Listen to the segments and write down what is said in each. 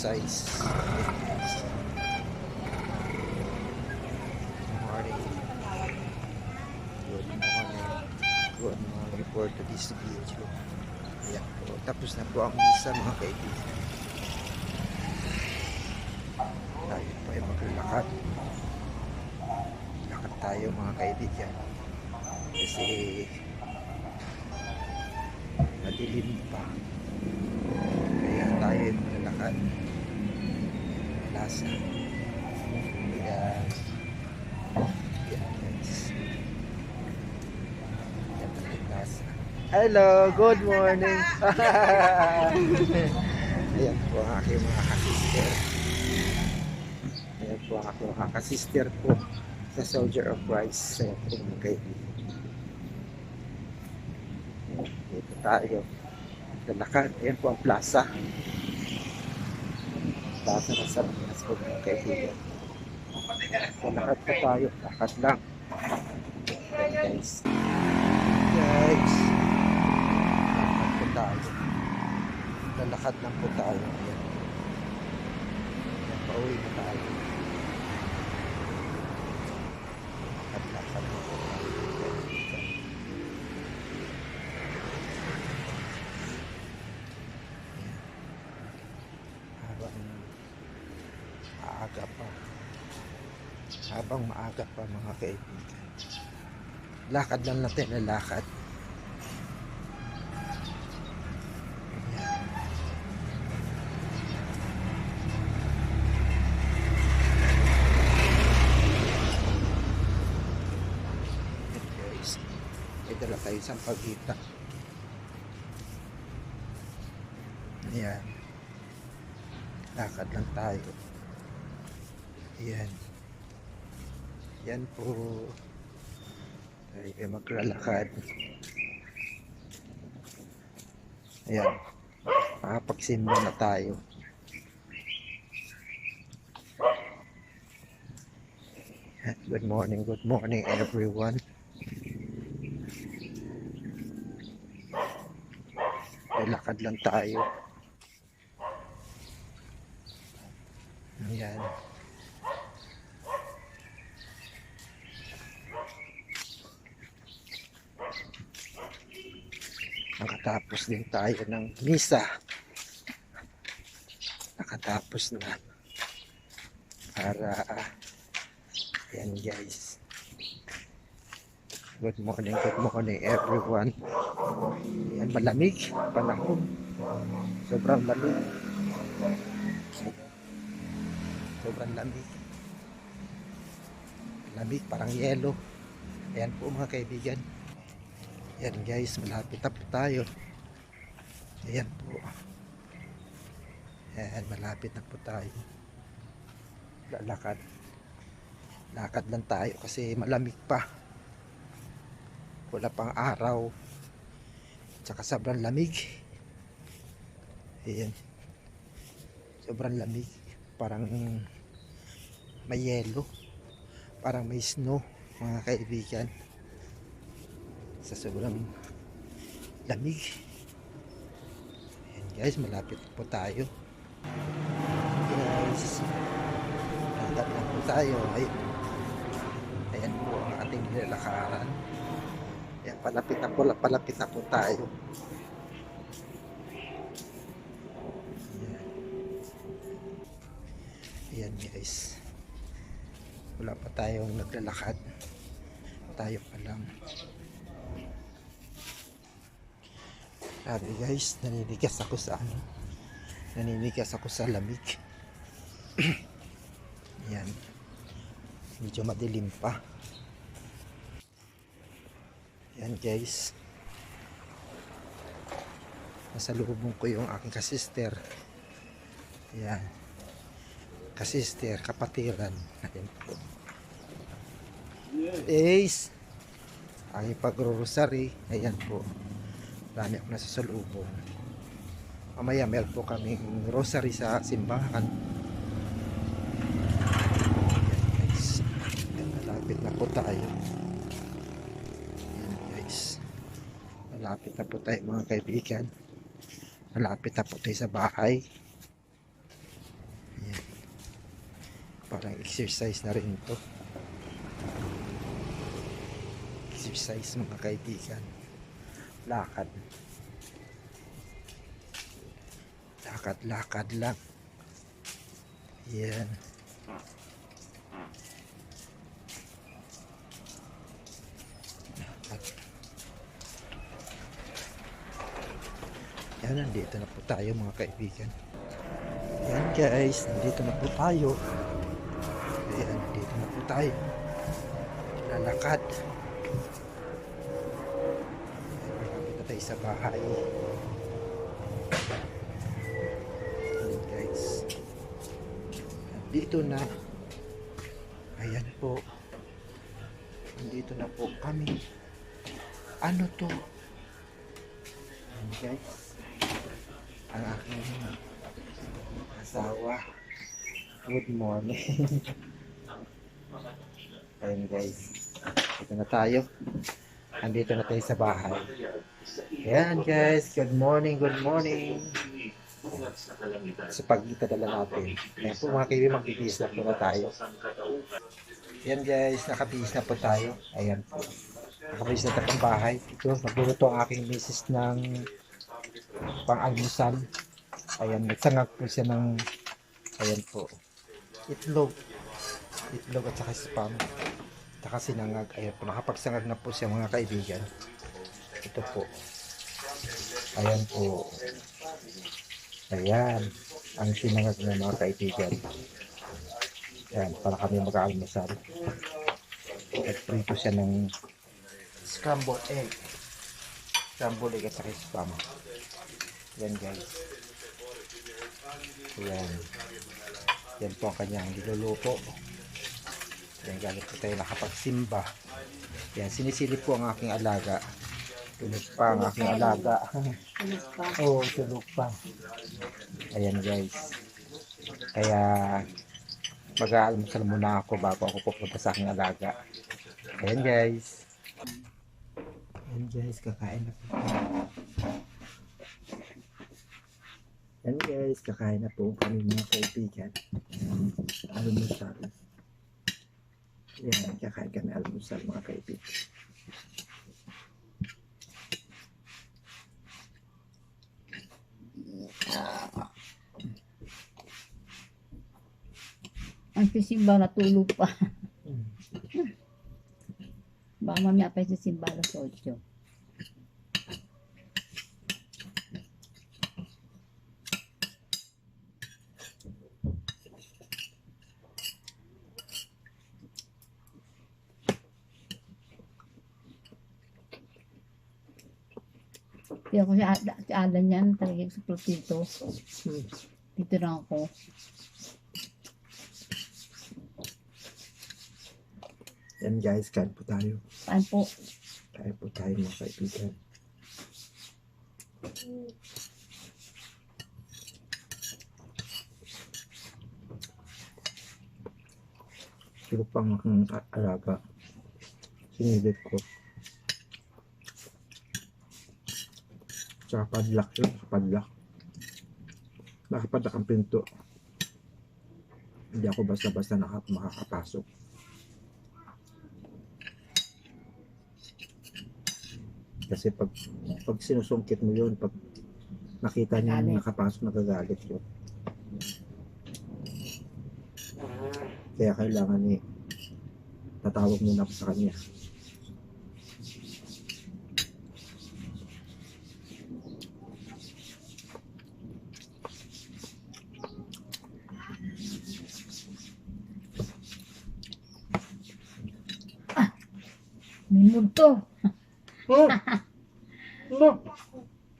Pauwi. Exercise. Morning. Good morning. Good morning for today's video. Ayan po. Tapos na po ang misa mga kaibigan. Tayo po ay maglalakad. Lakad tayo mga kaibigan. Kasi madilim pa. Kaya tayo ay maglalakad. Lasa. Ayan. Ayan. Ayan. Hello, good morning. Ayan po ang aking mga kasister. Ayan po ang aking mga kasister po sa Soldier of Christ. Ayan po mga kaibigan. Dito tayo. Lalakad. Ayan po ang plaza. Plaza ng Salinas po mga kaibigan. Lalakad po tayo. Lakad lang. Ayan guys. Guys. Lalakad po tayo. Lalakad lang po tayo. Ayan, pauwi na tayo. Lakad-lakad lang po tayo. habang maaga pa habang maaga pa mga kaibigan. Lakad lang natin na lakad. Ayan. Ayan, guys. May dala tayo sa pagkita. Ayan. Lakad lang tayo. Ayan yan po. Ay maglalakad. Ayan. Makapagsimba na tayo. Good morning good morning everyone. Ay lakad lang tayo Ayan. Nakatapos din tayo ng misa. Nakatapos na. Para, yan guys. Good morning, good morning everyone. Yan, malamig. Panahon. Sobrang lamig. Sobrang lamig. Lamig, parang yelo. Ayan po mga kaibigan. Ayan guys, malapit na po tayo. Ayan po. Ayan, malapit na po tayo. Lalakad. Lakad lang tayo kasi malamig pa. Wala pang araw. Tsaka sobrang lamig. Ayan. Sobrang lamig parang may yelo parang may snow mga kaibigan sa sobrang lamig guys malapit po tayo guys lakad lang po tayo ayan, ayan po ang ating nilalakaran ayan palapit na po palapit na po tayo Ayan guys. Wala pa tayong naglalakad. Tayo pa lang. Sabi guys, naninigas ako sa ano. Naninigas ako sa lamig. Ayan. Medyo madilim pa. Ayan guys. Nasa lubong ko yung aking kasister. Ayan kasister, kapatiran. Ayan po. Ace. Ang pagro-rosary. Ayan po. Dami ako nasa salubong. Mamaya meron po kaming rosary sa simbahan. Guys. Malapit na po tayo. Ayan guys. Malapit na po tayo mga kaibigan. Malapit na po tayo sa bahay. Ayan. Parang exercise na rin to. Exercise mga kaibigan. Lakad. Lakad-lakad lang. Yan. Lakad. Yan, nandito na po tayo mga kaibigan. Yan guys, nandito na po tayo. Ayan, nandito na po tayo. Lalakad. Malapit na tayo sa bahay. Ayan guys. Nandito na. Ayan po. Nandito na po kami. Ano to? Ayan guys. Ang aking asawa. Good morning. Ayan guys. Ito na tayo. Andito na tayo sa bahay. Ayan guys. Good morning. Good morning. Sa pagkitadala natin. Ayan po mga kaibigan, magbibihis na po na tayo. Ayan guys, nakabihis na po tayo. Ayan po. Nakabihis na tayo bahay. Ito, nagluluto ang aking misis ng pang-almusal. Ayan, nagsangag po siya ng ayan po. Itlog. Itlog at saka spam. Saka sinangag. Ayan po, nakapagsangag na po siya mga kaibigan. Ito po. Ayan po. Ayan. Ang sinangag ng mga kaibigan. Ayan, para kami mag-almusal. Nagprito siya ng scrambled egg. Scrambled egg at saka spam. Yan guys. Yan. Yan po ang kanyang niluluto. Yan galing po tayo nakapagsimba. Yan, sinisilip po ang aking alaga. Tulog pa ang aking alaga. Oo, oh, tulog pa. Ayan guys. Kaya mag-aalmusal muna ako bago ako pupunta sa aking alaga. Ayan guys. Ayan guys, kakain na po. Yan guys, kakain na po kami mga kaibigan. Almusal. Kakain kami almusal mga kaibigan. Ang sisimba natulog pa. Mm. Baka mamaya pa sisimba alas 8. Kaya ko si, Ada, si Alan yan, talagang sa dito. Dito na ako. Yan guys, kain po tayo. Saan po? Kain po tayo mga kaibigan. Sino pang a- alaga? Sinilip ko. Tsaka padlock yun. Padlock. Nakapadlock ang pinto. Hindi ako basta-basta makakapasok. Kasi pag pag sinusungkit mo yun, pag nakita niya Nagalit. nakapasok, nagagalit yun. Kaya kailangan ni tatawag muna ako sa kanya. Multo. Oh! Ano?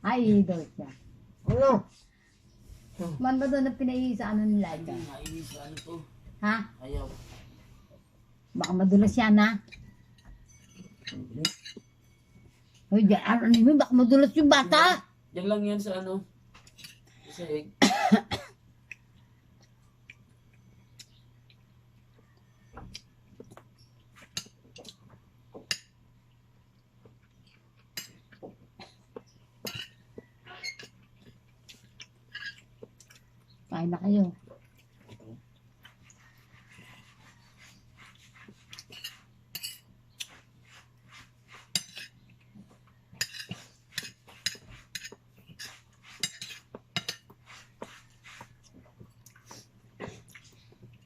Ay, daw siya. Ano? Man ba doon na pinaihi sa ano nila dyan? Nainis ano to? Ha? Ayaw. Baka madulas yan ha? Uy, dyan, ano mo, baka madulas yung bata. Yan lang yan sa ano. Sa egg. Kain na kayo.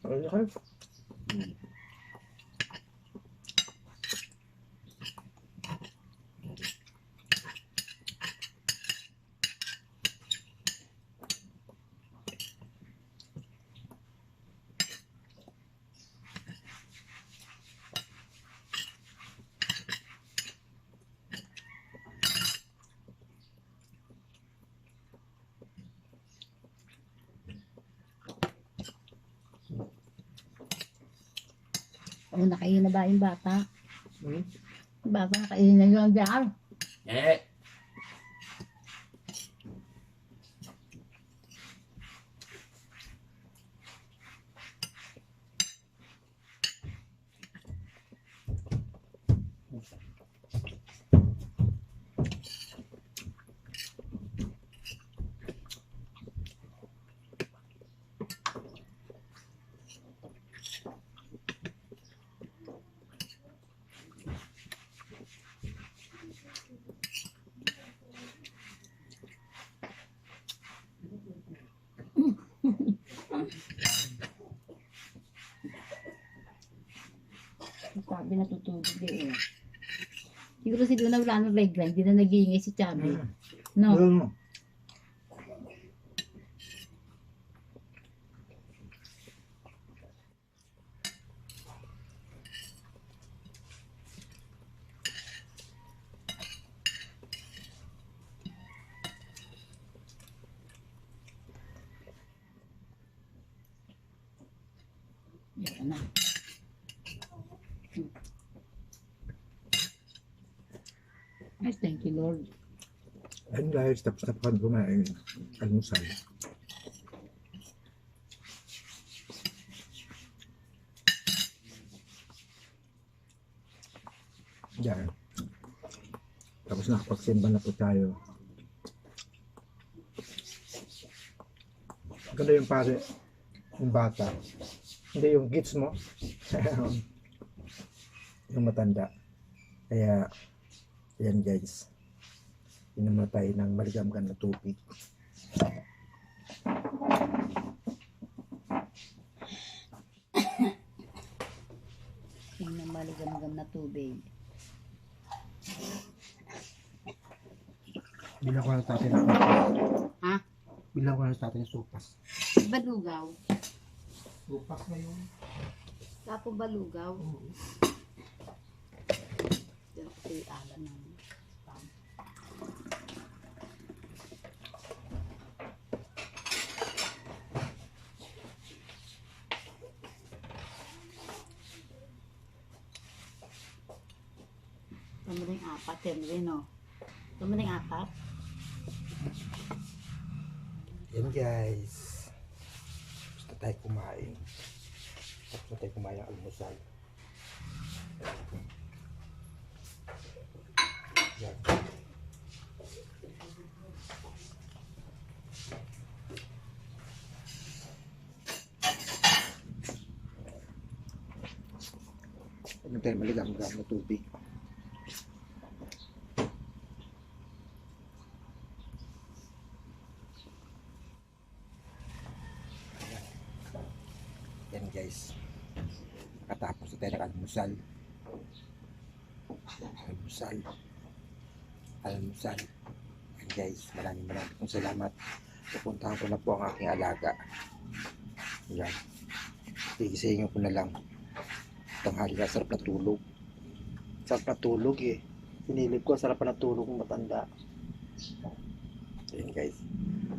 Ano na kayo? O, nakain na ba yung bata? Hmm? Bata nakain na yung jar. Eh! Natutulog eh. Siguro si Luna wala nang regla, hindi na nag-iingay si Chubby. No? Ano? Yan na. Ay, thank you Lord. Ayun guys, tapos na po kami kumain. Almusal. Yan. Tapos nakapagsimba na po tayo. Ganda yung pare, yung bata. Hindi yung kids mo. yung matanda. Kaya, yan guys inamatay ng maligamgam na tubig. Nang maligam-gam na tubig. Bilang ko ng tatay ng supas. Ha? Bilang ko ng tatay ng supas. Balugaw. Supas na yun. Tapo balugaw. Diyan ko yung alam ng spam. Apat, Henry, no? Tumuling apat? Yan guys. Basta tayo kumain. Na tayo kumain ng almusal. Yan. Ano tayo maligam-gam na tubig. Yan guys. Katapos na tayo ng almusal. Almusal. Almusal. Yan guys. Maraming maraming pong salamat. Pupuntahan ko na po ang aking alaga. Yan. Tigisayin ko na lang. Tanghali na sarap na tulog. Sarap na tulog eh. Sinilip ko, sarap na tulog ng matanda. Yan guys.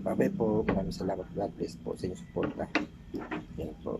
Bye-bye po. Maraming salamat. God bless po sa inyong suporta. Yan po.